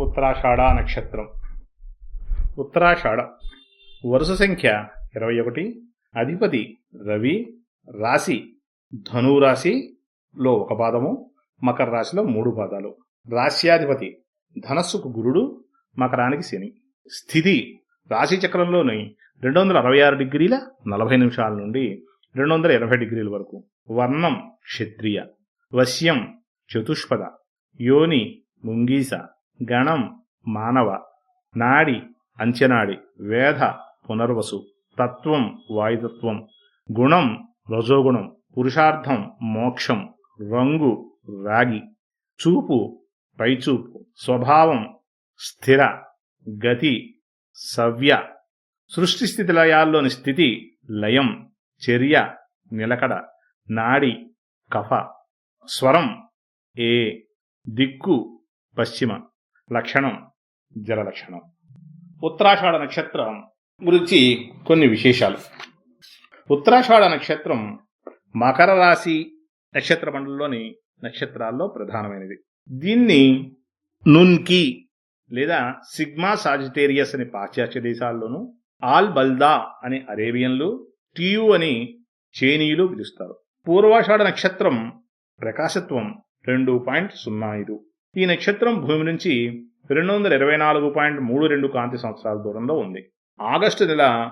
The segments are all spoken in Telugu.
ఉత్తరాషాఢ నక్షత్రం. ఉత్తరాషాఢ. వరుస సంఖ్య ఇరవై ఒకటి అధిపతి రవి రాశి ధనురాశిలో ఒక పాదము మకర రాశిలో మూడు పాదాలు. రాశ్యాధిపతి ధనస్సుకు గురుడు మకరానికి శని. స్థితి రాశి చక్రంలోని రెండు వందల అరవై ఆరు డిగ్రీల నలభై నిమిషాల నుండి రెండు వందల ఇరవై డిగ్రీల వరకు. వర్ణం క్షత్రియ. వశ్యం చతుష్పద. యోని ముంగీస. గణం మానవ నాడి అంచెనాడి వేధ పునర్వసు తత్వం వాయుతత్వం గుణం రజోగుణం పురుషార్థం మోక్షం రంగు రాగి చూపు పైచూపు స్వభావం స్థిర గతి సవ్య సృష్టి స్థితి లయాల్లోని స్థితి లయం చర్య నిలకడ నాడి కఫ స్వరం ఏ దిక్కు పశ్చిమ. లక్షణం జలలక్షణం. ఉత్తరాషాఢ నక్షత్రం గురించి కొన్ని విశేషాలు. ఉత్తరాషాఢ నక్షత్రం మకర రాశి నక్షత్ర మండలంలోని నక్షత్రాల్లో ప్రధానమైనది. దీన్ని నున్కి లేదా సిగ్మా సాజిటేరియస్ అని పాశ్చాత్య దేశాల్లోనూ ఆల్ బల్దా అని అరేబియన్లు టియు అని చైనీయులు పిలుస్తారు పూర్వాషాఢ నక్షత్రం ప్రకాశత్వం రెండు పాయింట్ సున్నా ఐదు. ఈ నక్షత్రం భూమి నుంచి రెండు వందల ఇరవై నాలుగు పాయింట్ మూడు రెండు కాంతి సంవత్సరాల దూరంలో ఉంది. ఆగస్టు నెల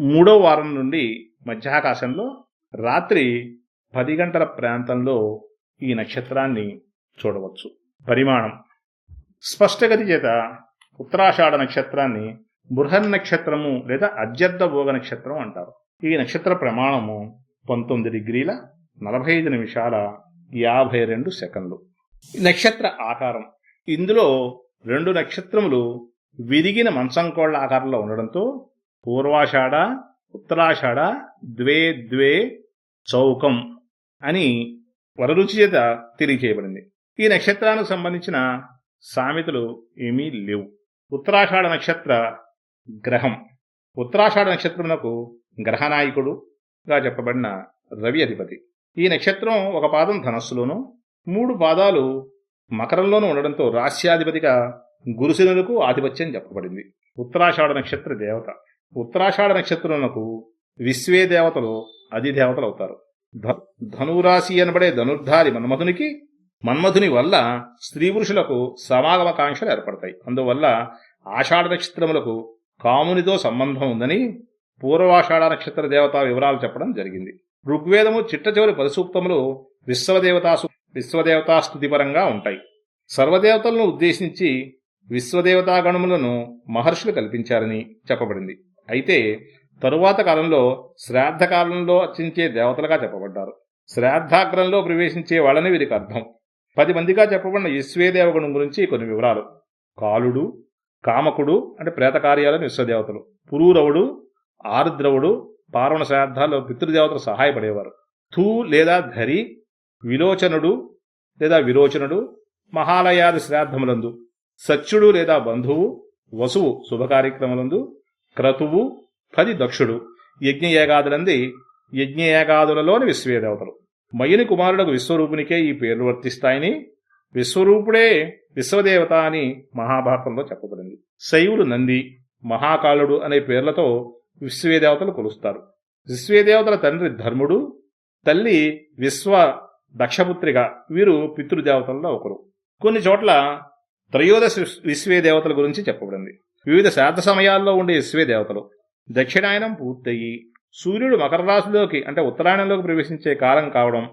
మూడో వారం నుండి మధ్యాకాశంలో రాత్రి పది గంటల ప్రాంతంలో ఈ నక్షత్రాన్ని చూడవచ్చు. పరిమాణం స్పష్టగతి చేత ఉత్తరాషాఢ నక్షత్రాన్ని బృహన్ నక్షత్రము లేదా అద్యర్థ భోగ నక్షత్రం అంటారు. ఈ నక్షత్ర ప్రమాణము పంతొమ్మిది డిగ్రీల నలభై ఐదు నిమిషాల యాభై రెండు సెకండ్లు. నక్షత్ర ఆకారం. ఇందులో రెండు నక్షత్రములు విరిగిన మంచంకోళ్ళ ఆకారంలో ఉండడంతో పూర్వాషాఢ ఉత్తరాషాఢ ద్వే ద్వే చౌకం అని వరరుచి చేత తెలియచేయబడింది. ఈ నక్షత్రానికి సంబంధించిన సామెతలు ఏమీ లేవు. ఉత్తరాషాఢ నక్షత్ర గ్రహం. ఉత్తరాషాఢ నక్షత్రమునకు గ్రహనాయకుడుగా చెప్పబడిన రవి అధిపతి. ఈ నక్షత్రం ఒక పాదం ధనస్సులోను మూడు పాదాలు మకరంలోనూ ఉండడంతో రాశ్యాధిపతిగా గురుశనులకు ఆధిపత్యం చెప్పబడింది. ఉత్తరాషాఢ నక్షత్ర దేవత. ఉత్తరాషాఢ నక్షత్రమునకు విశ్వే దేవతలు అధిదేవతలు అవుతారు ధ- ధనురాశి అనబడే ధనుర్ధారి మన్మధునికి మన్మధుని వల్ల స్త్రీ పురుషులకు సమాగమకాంక్షలు ఏర్పడతాయి. అందువల్ల ఆషాఢ నక్షత్రములకు కామునితో సంబంధం ఉందని పూర్వాషాఢ నక్షత్ర దేవత వివరాలు చెప్పడం జరిగింది. ఋగ్వేదము చిట్ట చివరి పరిసూక్తములు విశ్వదేవతా విశ్వదేవతాస్తుతిపరంగా ఉంటాయి. సర్వదేవతలను ఉద్దేశించి విశ్వదేవతాగణములను మహర్షులు కల్పించారని చెప్పబడింది. అయితే తరువాత కాలంలో శ్రాద్ధ కాలంలో అర్చించే దేవతలుగా చెప్పబడ్డారు. శ్రాద్ధాగ్రంలో ప్రవేశించే వాళ్ళని వీరికి అర్థం. పది మందిగా చెప్పబడిన విశ్వేదేవగుణం గురించి కొన్ని వివరాలు. కాలుడు కామకుడు అంటే ప్రేత కార్యాలను విశ్వదేవతలు. పురూరవుడు ఆరుద్రవుడు పార్వణ శ్రాద్ధాల్లో పితృదేవతలు సహాయపడేవారు. థూ లేదా ధరి విలోచనుడు లేదా విరోచనుడు మహాలయాది శ్రాద్ధములందు సత్యుడు లేదా బంధువు వసువు శుభకార్యక్రమలందు క్రతువు పది దక్షుడు యజ్ఞయాగాదులంది యజ్ఞయాగాదులలోని విశ్వదేవతలు. మయుని కుమారుడు విశ్వరూపునికే ఈ పేర్లు వర్తిస్తాయని విశ్వరూపుడే విశ్వదేవత అని మహాభారతంలో చెప్పబడింది. శైవుడు నంది మహాకాళుడు అనే పేర్లతో విశ్వదేవతలు కొలుస్తారు. విశ్వదేవతల తండ్రి ధర్ముడు తల్లి విశ్వ దక్షపుత్రిగా వీరు పితృదేవతల్లో ఒకరు. కొన్ని చోట్ల త్రయోదశ విశ్వే దేవతల గురించి చెప్పబడింది. వివిధ శాత సమయాల్లో ఉండే విశ్వే దేవతలు దక్షిణాయనం పూర్తయి సూర్యుడు మకర రాశిలోకి అంటే ఉత్తరాయణంలోకి ప్రవేశించే కాలం కావడం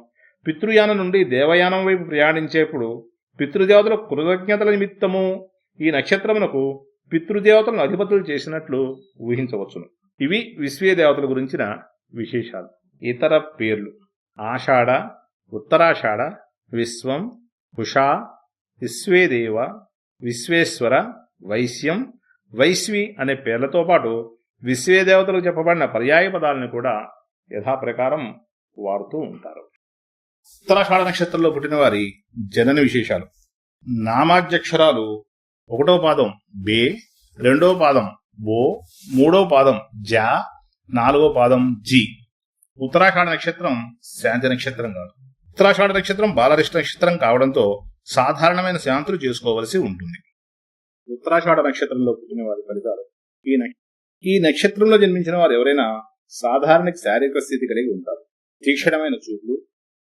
పితృయానం నుండి దేవయానం వైపు ప్రయాణించేప్పుడు పితృదేవతల కృతజ్ఞతల నిమిత్తము ఈ నక్షత్రమునకు పితృదేవతలను అధిపతులు చేసినట్లు ఊహించవచ్చును. ఇవి విశ్వే దేవతల గురించిన విశేషాలు. ఇతర పేర్లు. ఆషాఢ ఉత్తరాషాఢ విశ్వం ఉషా విశ్వేదేవ విశ్వేశ్వర వైశ్యం వైశ్వి అనే పేర్లతో పాటు విశ్వేదేవతలకు చెప్పబడిన పర్యాయ పదాలను కూడా యథాప్రకారం వాడుతూ ఉంటారు. ఉత్తరాషాఢ నక్షత్రంలో పుట్టిన వారి జనన విశేషాలు. నామాధ్యక్షరాలు ఒకటో పాదం బే రెండో పాదం బో మూడో పాదం జా నాలుగో పాదం జి. ఉత్తరాషాఢ నక్షత్రం శాంతి నక్షత్రం కాదు. ఉత్తరాషాఢ నక్షత్రం బాలరిష్ట నక్షత్రం కావడంతో సాధారణమైన శాంతులు చేసుకోవలసి ఉంటుంది. ఉత్తరాషాఢ నక్షత్రంలో పుట్టిన వారి ఫలితాలు. ఈ ఈ నక్షత్రంలో జన్మించిన వారు ఎవరైనా సాధారణ శారీరక స్థితి కలిగి ఉంటారు. తీక్షణమైన చూపులు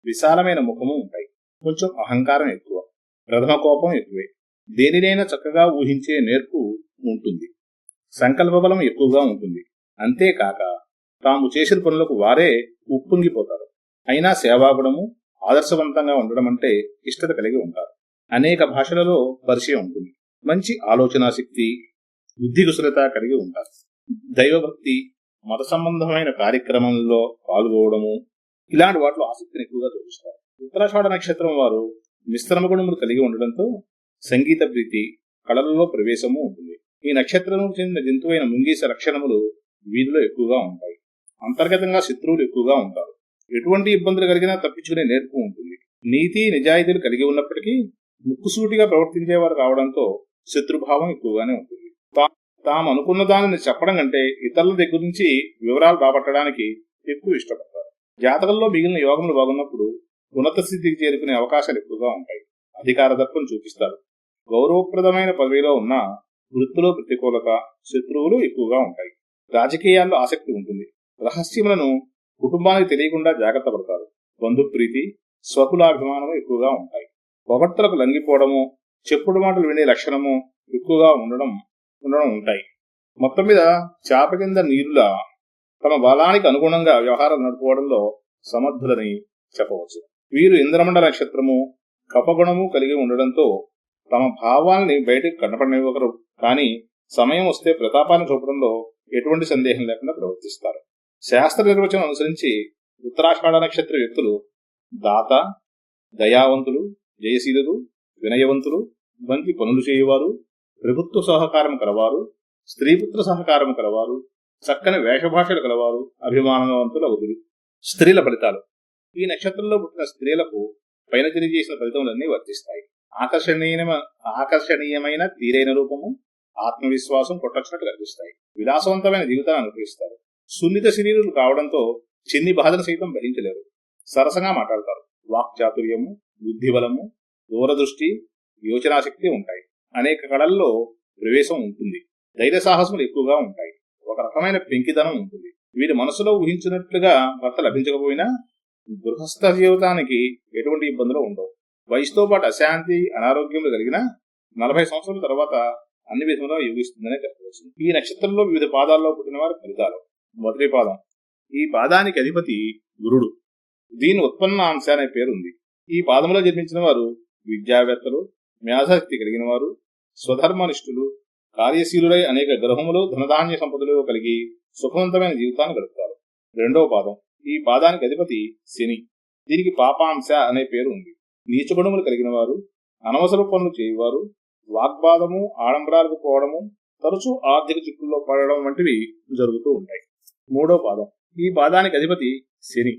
విశాలమైన ముఖము ఉంటాయి. కొంచెం అహంకారం ఎక్కువ ప్రథమ కోపం ఎక్కువే. దేనినైనా చక్కగా ఊహించే నేర్పు ఉంటుంది. సంకల్ప బలం ఎక్కువగా ఉంటుంది. అంతేకాక తాము చేసిన పనులకు వారే ఉప్పొంగిపోతారు. అయినా సేవాగుణము ఆదర్శవంతంగా ఉండడం అంటే ఇష్టత కలిగి ఉంటారు అనేక భాషలలో పరిచయం ఉంటుంది. మంచి ఆలోచనా శక్తి బుద్ధి కుశలత కలిగి ఉంటారు దైవభక్తి మత సంబంధమైన కార్యక్రమంలో పాల్గొవడము ఇలాంటి వాటిలో ఆసక్తిని ఎక్కువగా చూపిస్తారు. ఉత్తరాషాఢ నక్షత్రం వారు మిశ్రమ గుణములు కలిగి ఉండడంతో సంగీత ప్రీతి కళలలో ప్రవేశము ఉంటుంది. ఈ నక్షత్రం చెందిన జంతువైన ముంగీస లక్షణములు వీధిలో ఎక్కువగా ఉంటాయి. అంతర్గతంగా శత్రువులు ఎక్కువగా ఉంటారు. ఎటువంటి ఇబ్బందులు కలిగినా తప్పించుకునే నేర్పు ఉంటుంది. నీతి నిజాయితీలు కలిగి ఉన్నప్పటికీ ముక్కుసూటిగా ప్రవర్తించేవారు రావడంతో శత్రుభావం ఎక్కువగానే ఉంటుంది. తాము అనుకున్న దానిని చెప్పడం కంటే ఇతరుల దగ్గర నుంచి వివరాలు రాబట్టడానికి ఎక్కువ ఇష్టపడతారు. జాతకంలో మిగిలిన యోగములు బాగున్నప్పుడు ఉన్నత స్థితికి చేరుకునే అవకాశాలు ఎక్కువగా ఉంటాయి. అధికార దర్పం చూపిస్తారు. గౌరవప్రదమైన పదవిలో ఉన్న వృత్తిలో ప్రతికూలత శత్రువులు ఎక్కువగా ఉంటాయి. రాజకీయాల్లో ఆసక్తి ఉంటుంది. రహస్యములను కుటుంబానికి తెలియకుండా జాగ్రత్త పడతారు. బంధుప్రీతి స్వకులాభిమానము ఎక్కువగా ఉంటాయి. పొగడ్తలకు లంగిపోవడము చెప్పుడు మాటలు వినే లక్షణము ఎక్కువగా ఉండడం ఉండడం ఉంటాయి. మొత్తం మీద చేప కింద నీరులా తమ బలానికి అనుగుణంగా వ్యవహారం నడుపుకోవడంలో సమర్థులని చెప్పవచ్చు. వీరు ఇంద్రమండల నక్షత్రము కపగుణము కలిగి ఉండడంతో తమ భావాల్ని బయటకు కనపడనివ్వగరు కానీ సమయం వస్తే ప్రతాపాన్ని చూపడంలో ఎటువంటి సందేహం లేకుండా ప్రవర్తిస్తారు. శాస్త్ర నిర్వచనం అనుసరించి ఉత్తరాషాఢ నక్షత్ర వ్యక్తులు దాత దయావంతులు జయశీలులు వినయవంతులు మంచి పనులు చేయువారు ప్రభుత్వ సహకారం కలవారు స్త్రీపుత్ర సహకారం కలవారు చక్కని వేషభాషలు కలవారు అభిమానవంతులు అవుతులు స్త్రీల ఫలితాలు. ఈ నక్షత్రంలో పుట్టిన స్త్రీలకు పైన తెలియజేసిన ఫలితములన్నీ వర్తిస్తాయి. ఆకర్షణీయమైన ఆకర్షణీయమైన తీరైన రూపము ఆత్మవిశ్వాసం కొట్టొచ్చినట్టు కనిపిస్తాయి. విలాసవంతమైన జీవితాన్ని అనుభవిస్తారు సున్నిత శరీరులు కావడంతో చిన్ని బాధను సైతం భరించలేరు సరసగా మాట్లాడతారు. వాక్చాతుర్యము బుద్ధిబలము దూరదృష్టి యోచనాశక్తి ఉంటాయి. అనేక కళల్లో ప్రవేశం ఉంటుంది. ధైర్య సాహసములు ఎక్కువగా ఉంటాయి. ఒక రకమైన పెంకితనం ఉంటుంది. వీరి మనసులో ఊహించినట్లుగా భర్త లభించకపోయినా గృహస్థ జీవితానికి ఎటువంటి ఇబ్బందులు ఉండవు. వయసుతో పాటు అశాంతి అనారోగ్యములు కలిగిన నలభై సంవత్సరాల తర్వాత అన్ని విధములుగా యోగిస్తుందనే చెప్పవచ్చు. ఈ నక్షత్రంలో వివిధ పాదాల్లో పుట్టిన వారి ఫలితాలు. మొదటి పాదం. ఈ పాదానికి అధిపతి గురుడు. దీని ఉత్పన్న అంశ అనే పేరుంది. ఈ పాదంలో జన్మించిన వారు విద్యావేత్తలు మేధాశక్తి కలిగిన వారు స్వధర్మనిష్ఠులు కార్యశీలుడై అనేక గ్రహములు ధనధాన్య సంపదలు కలిగి సుఖవంతమైన జీవితాన్ని గడుపుతారు. రెండవ పాదం. ఈ పాదానికి అధిపతి శని. దీనికి పాపాంశ అనే పేరు ఉంది నీచగుణములు కలిగిన వారు అనవసర పనులు చేయవారు వాగ్వాదము ఆడంబరాలకు పోవడము తరచూ ఆర్థిక చిక్కుల్లో పడడం వంటివి జరుగుతూ ఉంటాయి. మూడో పాదం. ఈ పాదానికి అధిపతి శని.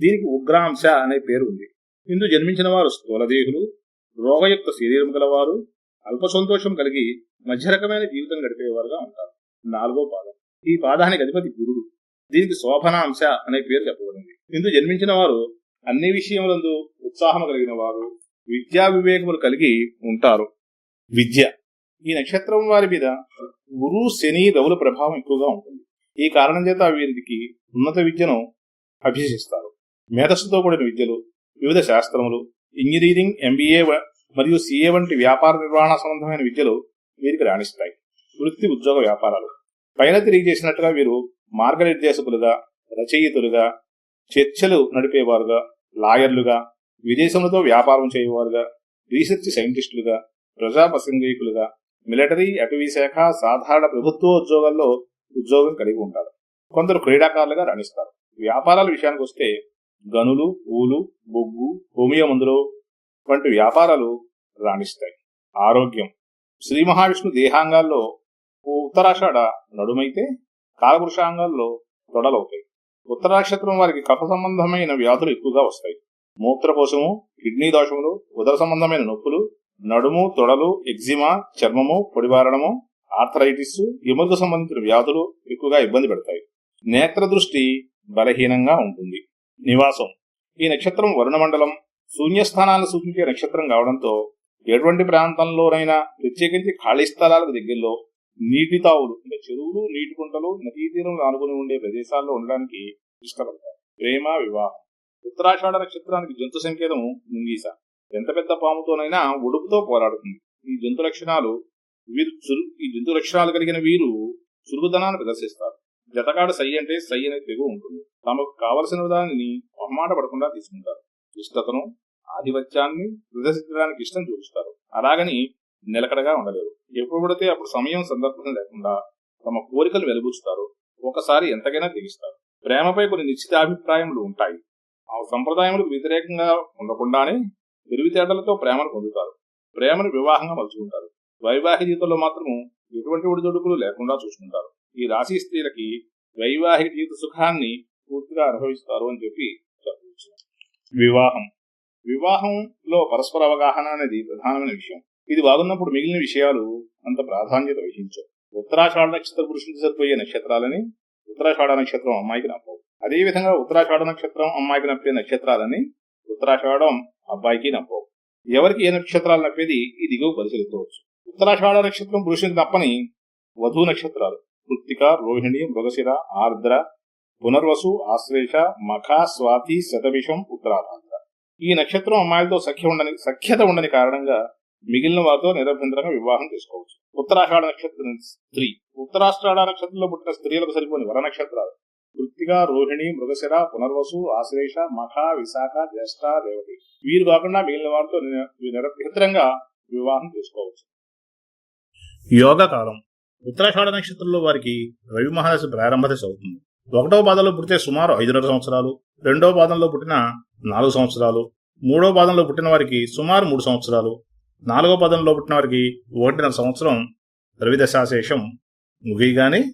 దీనికి ఉగ్రాంశ అనే పేరు ఉంది. ఇందు జన్మించిన వారు స్థూలదేహులు రోగయుక్త శరీరం గలవారు అల్ప సంతోషం కలిగి మధ్య రకమైన జీవితం గడిపేవారుగా ఉంటారు. నాలుగో పాదం. ఈ పాదానికి అధిపతి గురుడు. దీనికి శోభనాంశ అనే పేరు చెప్పబడింది. ఇందు జన్మించిన వారు అన్ని విషయములందు ఉత్సాహం కలిగిన వారు విద్యా వివేకములు కలిగి ఉంటారు. విద్య. ఈ నక్షత్రం వారి మీద గురు శని రవుల ప్రభావం ఎక్కువగా ఉంటుంది. ఈ కారణం చేత వీరికి ఉన్నత విద్యను అభ్యసిస్తారు. మేధస్సుతో కూడిన విద్యలు వివిధ శాస్త్రములు ఇంజనీరింగ్ ఎంబీఏ మరియు సిఏ వంటి వ్యాపార నిర్వహణ సంబంధమైన విద్యలు వీరికి రాణిస్తాయి. వృత్తి ఉద్యోగ వ్యాపారాలు. పైన తెలియజేసినట్టుగా వీరు మార్గనిర్దేశకులుగా రచయితులుగా చర్చలు నడిపేవారుగా లాయర్లుగా విదేశములతో వ్యాపారం చేయవారుగా రీసెర్చ్ సైంటిస్టులుగా ప్రజా ప్రసంగికులుగా మిలిటరీ అటవీ శాఖ సాధారణ ప్రభుత్వ ఉద్యోగాల్లో ఉద్యోగం కలిగి ఉంటారు కొందరు క్రీడాకారులుగా రాణిస్తారు. వ్యాపారాల విషయానికి వస్తే గనులు పూలు బొగ్గు హోమియో మందులు వంటి వ్యాపారాలు రాణిస్తాయి. ఆరోగ్యం. శ్రీ మహావిష్ణు దేహాంగాల్లో ఉత్తరాషాఢ నడుమైతే కాలపురుషాంగాల్లో తొడలవుతాయి. ఉత్తరాక్షత్రం వారికి కఫ సంబంధమైన వ్యాధులు ఎక్కువగా వస్తాయి. మూత్రకోశము కిడ్నీ దోషములు ఉదర సంబంధమైన నొప్పులు నడుము తొడలు ఎగ్జిమా చర్మము పొడిబారడము ఆర్థరైటిస్ ఎముక సంబంధించిన వ్యాధులు ఎక్కువగా ఇబ్బంది పెడతాయి. నేత్ర దృష్టి బలహీనంగా ఉంటుంది. నివాసం. ఈ నక్షత్రం వరుణమండలం శూన్యస్థానాలను సూచించే నక్షత్రం కావడంతో ఎటువంటి ప్రాంతంలోనైనా ప్రత్యేకించి ఖాళీ స్థలాలకు దగ్గరలో నీటి తావులు అంటే చెరువులు నీటి కుంటలు నదీ తీరం ఆనుకుని ఉండే ప్రదేశాల్లో ఉండడానికి ఇష్టపడతారు. ప్రేమ వివాహం. ఉత్తరాషాఢ నక్షత్రానికి జంతు సంకేతం ముంగీస. ఎంత పెద్ద పాముతోనైనా ఉడుపుతో పోరాడుతుంది. ఈ జంతు లక్షణాలు వీరు చురు ఈ జంతు లక్షణాలు కలిగిన వీరు చురుకుదనాన్ని ప్రదర్శిస్తారు. జతగాడు సై అంటే సై అనే తెగు ఉంటుంది. తమకు కావలసిన దానిని మొహమాట పడకుండా తీసుకుంటారు. ఇష్టతను ఆధిపత్యాన్ని ప్రదర్శించడానికి ఇష్టం చూపిస్తారు. అలాగని నిలకడగా ఉండలేరు. ఎప్పుడు పడితే అప్పుడు సమయం సందర్భం లేకుండా తమ కోరికలు వెలుగుస్తారు ఒకసారి ఎంతకైనా తెగిస్తారు ప్రేమపై కొన్ని నిశ్చిత అభిప్రాయములు ఉంటాయి. ఆ సంప్రదాయములకు వ్యతిరేకంగా ఉండకుండానే తెలివితేటలతో ప్రేమను పొందుతారు. ప్రేమను వివాహంగా మలుచుకుంటారు. వైవాహిక జీవితంలో మాత్రం ఎటువంటి ఒడిదొడుకులు లేకుండా చూసుకుంటారు. ఈ రాశి స్త్రీలకి వైవాహిక జీవిత సుఖాన్ని పూర్తిగా అనుభవిస్తారు అని చెప్పి చెప్పవచ్చు. వివాహం. వివాహంలో పరస్పర అవగాహన అనేది ప్రధానమైన విషయం. ఇది బాగున్నప్పుడు మిగిలిన విషయాలు అంత ప్రాధాన్యత వహించవు. ఉత్తరాషాఢ నక్షత్ర పురుషునికి సరిపోయే నక్షత్రాలని ఉత్తరాషాఢ నక్షత్రం అమ్మాయికి నప్పవు. అదేవిధంగా ఉత్తరాషాఢ నక్షత్రం అమ్మాయికి నప్పే నక్షత్రాలని ఉత్తరాషాఢం అబ్బాయికి నప్పవు. ఎవరికి ఏ నక్షత్రాలు నప్పేది ఈ దిగువ పరిశీలించవచ్చు. ఉత్తరాషాఢ నక్షత్రం పురుషుని తప్పని వధు నక్షత్రాలు. కృత్తిక రోహిణి మృగశిర ఆర్ద్ర పునర్వసు ఆశ్లేష మఖ స్వాతి శతవిషం ఉత్తరాధాంధ్ర ఈ నక్షత్రం అమ్మాయిలతో సఖ్య ఉండని సఖ్యత ఉండని కారణంగా మిగిలిన వారితో నిరభ్యంతరంగా వివాహం చేసుకోవచ్చు. ఉత్తరాషాఢ నక్షత్రం స్త్రీ. ఉత్తరాష్ట్రాఢ నక్షత్రంలో పుట్టిన స్త్రీలకు సరిపోని వర నక్షత్రాలు. కృత్తిక రోహిణి మృగశిర పునర్వసు ఆశ్లేష మఖ విశాఖ జ్యేష్ఠ రేవతి. వీరు కాకుండా మిగిలిన వారితో నిరభ్యంతరంగా వివాహం చేసుకోవచ్చు. యోగ కాలం. ఉత్తరాషాఢ నక్షత్రంలో వారికి రవి మహాదశ ప్రారంభ దశ అవుతుంది. ఒకటవ పాదంలో పుట్టితే సుమారు ఐదున్నర సంవత్సరాలు రెండవ పాదంలో పుట్టిన నాలుగు సంవత్సరాలు మూడవ పాదంలో పుట్టిన వారికి సుమారు మూడు సంవత్సరాలు నాలుగవ పదంలో పుట్టిన వారికి ఒకటిన్నర సంవత్సరం రవి దశాశేషం ముగియగానే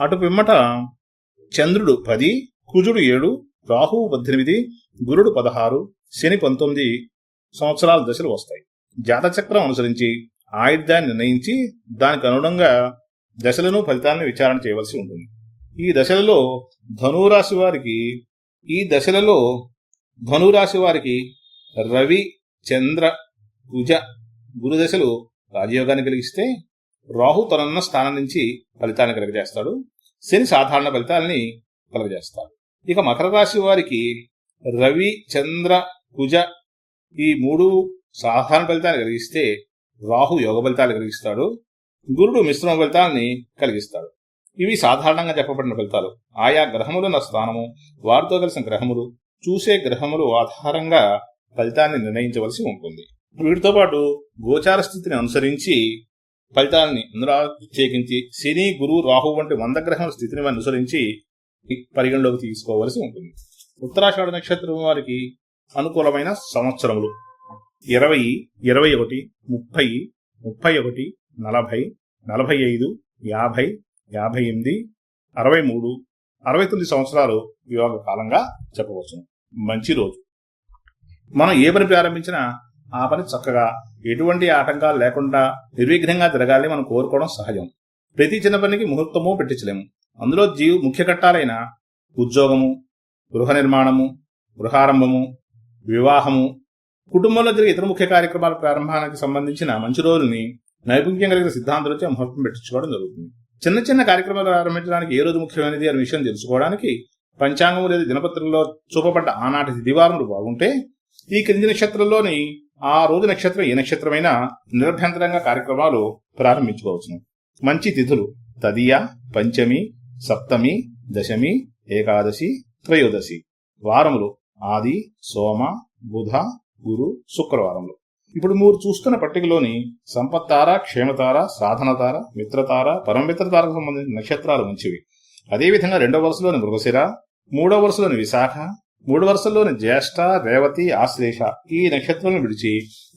అటు పిమ్మట చంద్రుడు పది కుజుడు ఏడు రాహువు పద్దెనిమిది గురుడు పదహారు శని పంతొమ్మిది సంవత్సరాల దశలు వస్తాయి. జాతచక్రం అనుసరించి ఆయుర్దాన్ని నిర్ణయించి దానికి అనుగుణంగా దశలను ఫలితాలను విచారణ చేయవలసి ఉంటుంది. ఈ దశలలో ధనురాశి వారికి ఈ దశలలో ధనురాశి వారికి రవి చంద్ర కుజ గురుదశలు రాజయోగాన్ని కలిగిస్తే రాహు తనన్న స్థానం నుంచి ఫలితాన్ని కలుగజేస్తాడు. శని సాధారణ ఫలితాలని కలుగజేస్తాడు. ఇక మకర రాశి వారికి రవి చంద్ర కుజ ఈ మూడు సాధారణ ఫలితాన్ని కలిగిస్తే రాహు యోగ ఫలితాలు కలిగిస్తాడు గురుడు మిశ్రమ ఫలితాలని కలిగిస్తాడు. ఇవి సాధారణంగా చెప్పబడిన ఫలితాలు. ఆయా గ్రహములున్న స్థానము వారితో కలిసిన గ్రహములు చూసే గ్రహములు ఆధారంగా ఫలితాన్ని నిర్ణయించవలసి ఉంటుంది. వీటితో పాటు గోచార స్థితిని అనుసరించి ఫలితాలని అందులో ప్రత్యేకించి శని గురు రాహు వంటి వంద గ్రహముల స్థితిని అనుసరించి పరిగణలోకి తీసుకోవలసి ఉంటుంది. ఉత్తరాషాఢ నక్షత్రం వారికి అనుకూలమైన సంవత్సరములు. ఇరవై ఇరవై ఒకటి ముప్పై ముప్పై ఒకటి నలభై నలభై ఐదు యాభై యాభై ఎనిమిది అరవై మూడు అరవై తొమ్మిది సంవత్సరాలు యోగ కాలంగా చెప్పవచ్చు. మంచి రోజు. మనం ఏ పని ప్రారంభించినా ఆ పని చక్కగా ఎటువంటి ఆటంకాలు లేకుండా నిర్విఘ్నంగా జరగాలని మనం కోరుకోవడం సహజం. ప్రతి చిన్న పనికి ముహూర్తము పెట్టించలేము అందులో జీవు ముఖ్య ఘట్టాలైన ఉద్యోగము గృహ నిర్మాణము గృహారంభము వివాహము కుటుంబంలో జరిగే ఇతర ముఖ్య కార్యక్రమాల ప్రారంభానికి సంబంధించిన మంచి రోజుల్ని నైపుణ్యం కలిగిన సిద్ధాంతులచే ముహూర్తం పెట్టించుకోవడం జరుగుతుంది. చిన్న చిన్న కార్యక్రమాలు ప్రారంభించడానికి ఏ రోజు ముఖ్యమైనది అనే విషయం తెలుసుకోవడానికి పంచాంగం లేదా దినపత్రంలో చూపబడ్డ ఆనాటి దివారములు బాగుంటే ఈ క్రింది నక్షత్రంలోని ఆ రోజు నక్షత్రం ఏ నక్షత్రమైనా నిరభ్యంతరంగా కార్యక్రమాలు ప్రారంభించుకోవచ్చు మంచి తిథులు తదియ పంచమి సప్తమి దశమి ఏకాదశి త్రయోదశి. వారములు ఆది సోమ బుధ గురు శుక్రవారంలో. ఇప్పుడు మీరు చూస్తున్న పట్టికలోని సంపత్తార క్షేమతార సాధనతార మిత్రతార పరమమిత్రతారకు సంబంధించిన నక్షత్రాలు మంచివి. అదేవిధంగా రెండవ వరుసలోని మృగశిర మూడవ వరుసలోని విశాఖ మూడు వరుసల్లోని జ్యేష్ఠ రేవతి ఆశ్లేష ఈ నక్షత్రాలను విడిచి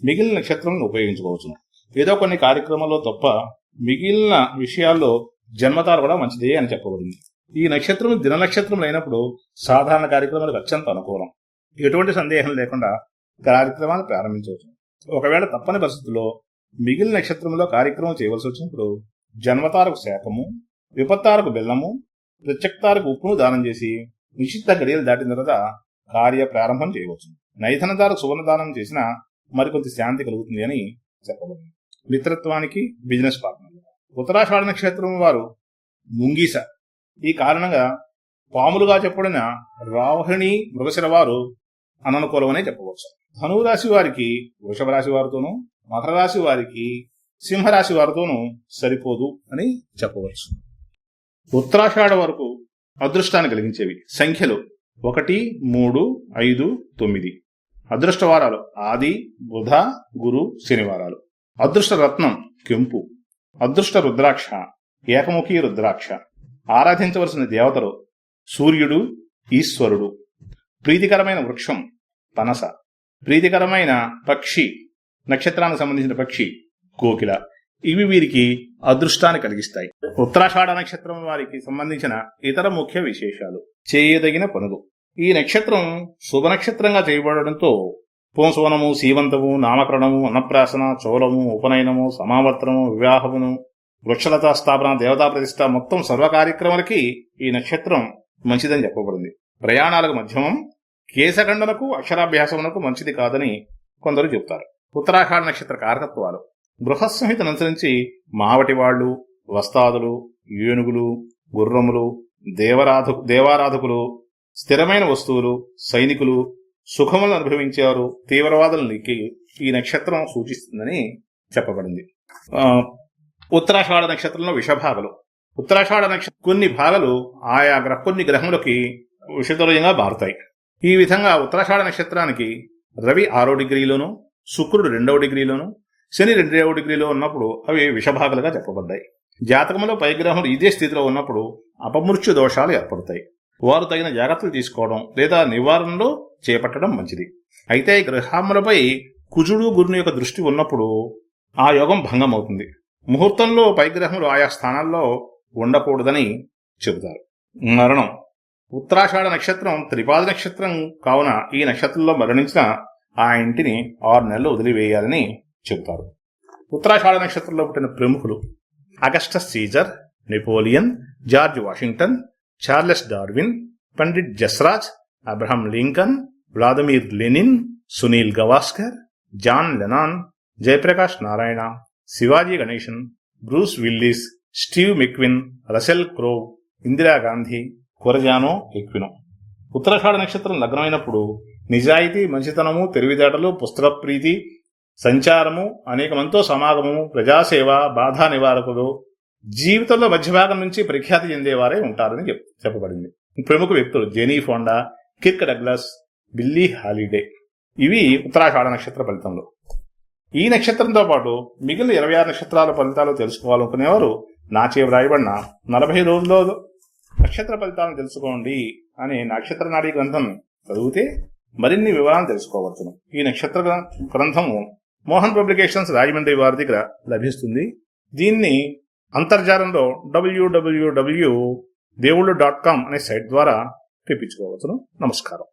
మిగిలిన నక్షత్రాలను ఉపయోగించుకోవచ్చు ఏదో కొన్ని కార్యక్రమాల్లో తప్ప మిగిలిన విషయాల్లో జన్మతార కూడా మంచిదే అని చెప్పబడింది. ఈ నక్షత్రం దిన నక్షత్రం అయినప్పుడు సాధారణ కార్యక్రమాలకు అత్యంత అనుకూలం. ఎటువంటి సందేహం లేకుండా కార్యక్రమాలు ప్రారంభించవచ్చు. ఒకవేళ తప్పని పరిస్థితుల్లో మిగిలిన నక్షత్రంలో కార్యక్రమం చేయవలసి వచ్చినప్పుడు జన్మతారకు శాఖము విపత్తారకు బెల్లము ప్రత్యక్తారకు ఉప్పును దానం చేసి నిశ్చిత గడియలు దాటిన తర్వాత కార్య ప్రారంభం చేయవచ్చు. నైధనదారకు సువర్ణ దానం చేసిన మరికొంత శాంతి కలుగుతుంది అని చెప్పబడింది. మిత్రత్వానికి బిజినెస్ పార్ట్నర్. ఉత్తరాషాఢ నక్షత్రం వారు ముంగీస. ఈ కారణంగా పాములుగా చెప్పబడిన రావహిణి మృగశిర వారు అననుకూలమనే చెప్పవచ్చు. ధనువు రాశి వారికి వృషభ రాశి వారితోనూ మకర రాశి వారికి సింహరాశి వారితోనూ సరిపోదు అని చెప్పవచ్చు. ఉత్తరాషాఢ వరకు అదృష్టాన్ని కలిగించేవి. సంఖ్యలు ఒకటి మూడు ఐదు తొమ్మిది. అదృష్టవారాలు ఆది బుధ గురు శనివారాలు. అదృష్ట రత్నం కెంపు. అదృష్ట రుద్రాక్ష ఏకముఖి రుద్రాక్ష. ఆరాధించవలసిన దేవతలు సూర్యుడు ఈశ్వరుడు. ప్రీతికరమైన వృక్షం పనస. ప్రీతికరమైన పక్షి నక్షత్రానికి సంబంధించిన పక్షి కోకిల. ఇవి వీరికి అదృష్టాన్ని కలిగిస్తాయి. ఉత్తరాషాఢ నక్షత్రం వారికి సంబంధించిన ఇతర ముఖ్య విశేషాలు. చేయదగిన పనులు. ఈ నక్షత్రం శుభ నక్షత్రంగా చేయబడడంతో పుంసవనము సీవంతము నామకరణము అన్నప్రాసన చోళము ఉపనయనము సమావర్తనము వివాహమును వృక్షలతా స్థాపన దేవతా ప్రతిష్ట మొత్తం సర్వ కార్యక్రమాలకి ఈ నక్షత్రం మంచిదని చెప్పబడింది. ప్రయాణాలకు మధ్యమం కేశఖండనకు అక్షరాభ్యాసమునకు మంచిది కాదని కొందరు చెబుతారు. ఉత్తరాఖండ నక్షత్ర కారకత్వాలు. బృహస్సంహితను అనుసరించి మావటివాళ్ళు వస్తాదులు ఏనుగులు గుర్రములు దేవరాధ దేవారాధకులు స్థిరమైన వస్తువులు సైనికులు సుఖములను అనుభవించేవారు తీవ్రవాదులకి ఈ నక్షత్రం సూచిస్తుందని చెప్పబడింది. ఉత్తరాషాఢ నక్షత్రంలో విషభాగలు. ఉత్తరాషాఢ నక్షత్రం కొన్ని భాగాలు ఆయా గ్రహ కొన్ని గ్రహములకి విషతుల్యంగా మారుతాయి. ఈ విధంగా ఉత్తరాషాఢ నక్షత్రానికి రవి ఆరో డిగ్రీలోను శుక్రుడు రెండవ డిగ్రీలోను శని రెండవ డిగ్రీలో ఉన్నప్పుడు అవి విషభాగాలుగా చెప్పబడ్డాయి. జాతకంలో పైగ్రహములు ఇదే స్థితిలో ఉన్నప్పుడు అపమృత్యు దోషాలు ఏర్పడతాయి. వారు తగిన జాగ్రత్తలు తీసుకోవడం లేదా నివారణలో చేపట్టడం మంచిది. అయితే ఈ గ్రహములపై కుజుడు గురుని యొక్క దృష్టి ఉన్నప్పుడు ఆ యోగం భంగం అవుతుంది ముహూర్తంలో పైగ్రహములు ఆయా స్థానాల్లో ఉండకూడదని చెబుతారు. మరణం. ఉత్తరాషాఢ నక్షత్రం త్రిపాద నక్షత్రం కావున ఈ నక్షత్రంలో మరణించిన ఆ ఇంటిని ఆరు నెలలు వదిలివేయాలని చెబుతారు. ఉత్తరాషాఢ నక్షత్రంలో పుట్టిన ప్రముఖులు Augustus Caesar Napoleon George Washington Charles Darwin Pandit Jasraj Abraham Lincoln Vladimir Lenin Sunil Gavaskar John Lennon Jayaprakash Narayan Sivaji Ganesan Bruce Willis Steve McQueen Russell Crowe Indira Gandhi Corazon ఎక్వినో. ఉత్తరాషాఢ నక్షత్రం లగ్నమైనప్పుడు నిజాయితీ మంచితనము తెలివితేటలు పుస్తక ప్రీతి సంచారము అనేక మందితో సమాగమము ప్రజాసేవ బాధా నివారకులు జీవితంలో మధ్యభాగం నుంచి ప్రఖ్యాతి చెందేవారే ఉంటారని చెప్ చెప్పబడింది. ప్రముఖ వ్యక్తులు Jane Fonda Kirk Douglas Billie Holiday. ఇవి ఉత్తరాషాఢ నక్షత్ర ఫలితంలో. ఈ నక్షత్రంతో పాటు మిగిలిన ఇరవై ఆరు నక్షత్రాల ఫలితాలు తెలుసుకోవాలనుకునేవారు నాచే వ్రాయబడిన నలభై రోజుల్లో నక్షత్ర ఫలితాలను తెలుసుకోండి అనే నక్షత్ర నాడీ గ్రంథం చదివితే మరిన్ని వివరాలు తెలుసుకోవచ్చును. ఈ నక్షత్ర గ్రంథము మోహన్ పబ్లికేషన్స్ రాజమండ్రి వారి దగ్గర లభిస్తుంది. దీన్ని అంతర్జాలంలో డబ్ల్యూడబ్ల్యూడబ్ల్యూ దేవుళ్ళు డాట్ కామ్ అనే సైట్ ద్వారా తెప్పించుకోవచ్చును. నమస్కారం.